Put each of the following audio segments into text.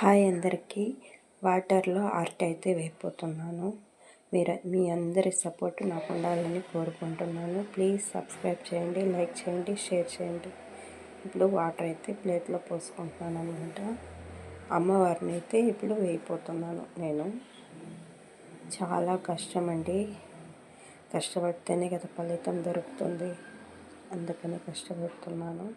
Hi అందరికీ. వాటర్లో art అయితే వేయిపోతున్నాను మీరు మీ అందరి సపోర్ట్ నాకు ఉండాలని కోరుకుంటున్నాను. ప్లీజ్ సబ్స్క్రైబ్ చేయండి లైక్ చేయండి షేర్ చేయండి. ఇప్పుడు వాటర్ అయితే ప్లేట్లో పోసుకుంటున్నాను అనమాట అమ్మవారిని అయితే ఇప్పుడు వేయిపోతున్నాను నేను. చాలా కష్టం అండి కష్టపడితేనే కదా ఫలితం దొరుకుతుంది. అందుకని కష్టపడుతున్నాను.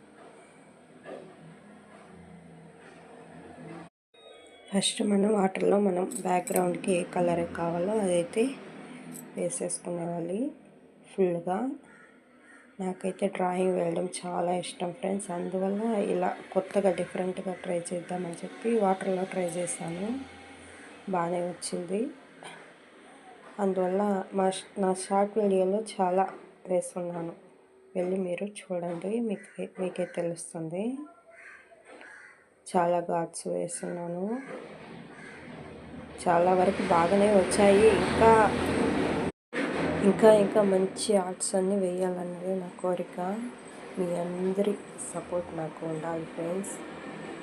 ఫస్ట్ మనం వాటర్లో మనం బ్యాక్గ్రౌండ్కి ఏ కలర్ కావాలో అదైతే వేసేసుకునేవాలి ఫుల్గా. నాకైతే డ్రాయింగ్ వేయడం చాలా ఇష్టం ఫ్రెండ్స్. అందువల్ల ఇలా కొత్తగా డిఫరెంట్గా ట్రై చేద్దామని చెప్పి వాటర్లో ట్రై చేశాను. బాగానే వచ్చింది. అందువల్ల మా నా షార్ట్ వీడియోలో చాలా వేస్తున్నాను. వెళ్ళి మీరు చూడండి మీకు మీకే తెలుస్తుంది. చాలా గాడ్స్ వేస్తున్నాను. చాలా వరకు బాగానే వచ్చాయి. ఇంకా ఇంకా ఇంకా మంచి ఆర్ట్స్ అన్నీ వేయాలన్నది నా కోరిక. మీ అందరి సపోర్ట్ నాకు ఉండాలి ఫ్రెండ్స్.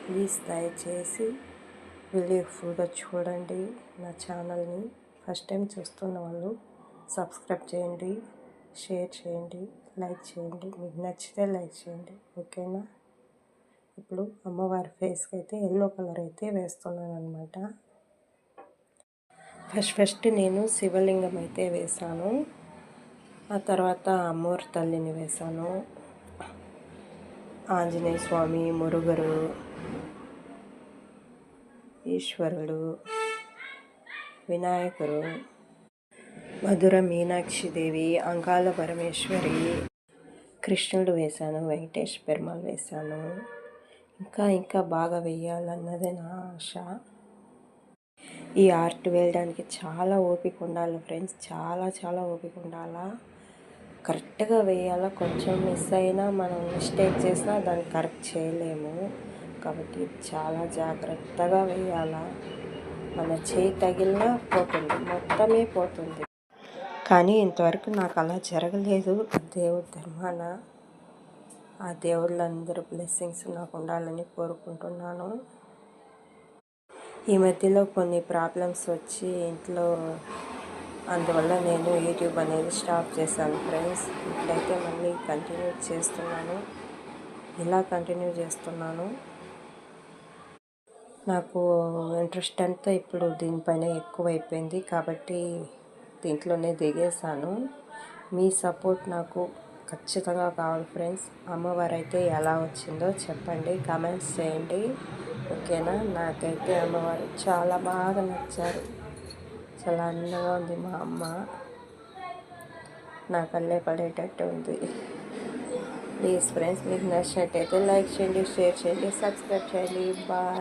ప్లీజ్ దయచేసి వీడియో ఫుల్గా చూడండి నా ఛానల్ని. ఫస్ట్ టైం చూస్తున్న వాళ్ళు సబ్స్క్రైబ్ చేయండి షేర్ చేయండి లైక్ చేయండి. మీకు నచ్చితే లైక్ చేయండి. ఓకేనా? ఇప్పుడు అమ్మవారి ఫేస్కి అయితే ఎల్లో కలర్ అయితే వేస్తున్నాను అనమాట ఫస్ట్ ఫస్ట్ నేను శివలింగం అయితే వేశాను. ఆ తర్వాత అమ్మవారి తల్లిని వేశాను. ఆంజనేయ స్వామి మురుగరు ఈశ్వరుడు వినాయకుడు మధుర మీనాక్షి దేవి పరమేశ్వరి కృష్ణుడు వేశాను వెంకటేష్ పెరుమాల్ వేశాను. ఇంకా ఇంకా బాగా వేయాలన్నదే నా ఆశ. ఈ ఆర్ట్ వేయడానికి చాలా ఓపిక ఉండాలి ఫ్రెండ్స్. చాలా చాలా ఓపిక ఉండాలా. కరెక్ట్గా వేయాలా? కొంచెం మిస్ అయినా మనం మిస్టేక్ చేసినా దాన్ని కరెక్ట్ చేయలేము. కాబట్టి చాలా జాగ్రత్తగా వేయాలా. మన చేయి తగిలినా పోతుంది. మొత్తమే పోతుంది. కానీ ఇంతవరకు నాకు అలా జరగలేదు. దేవుడి ధర్మాన ఆ దేవుళ్ళందరూ బ్లెస్సింగ్స్ నాకు ఉండాలని కోరుకుంటున్నాను. ఈ మధ్యలో కొన్ని ప్రాబ్లమ్స్ వచ్చి ఇంట్లో అందువల్ల నేను యూట్యూబ్ అనేది స్టాప్ చేశాను ఫ్రెండ్స్ ఇప్పుడైతే మళ్ళీ కంటిన్యూ చేస్తున్నాను. ఇలా కంటిన్యూ చేస్తున్నాను. నాకు ఇంట్రెస్ట్ అంతా ఇప్పుడు దీనిపైన ఎక్కువైపోయింది కాబట్టి దీంట్లోనే దిగేశాను. మీ సపోర్ట్ నాకు ఖచ్చితంగా కావాలి ఫ్రెండ్స్. అమ్మవారు అయితే ఎలా వచ్చిందో చెప్పండి. కామెంట్స్ చేయండి. ఓకేనా? నాకైతే అమ్మవారు చాలా బాగా నచ్చారు. చాలా అందంగా ఉంది మా అమ్మ. నా కళ్ళే పడేటట్టు ఉంది. ప్లీజ్ ఫ్రెండ్స్ మీకు నచ్చినట్టయితే లైక్ చేయండి షేర్ చేయండి సబ్స్క్రైబ్ చేయండి. బాయ్.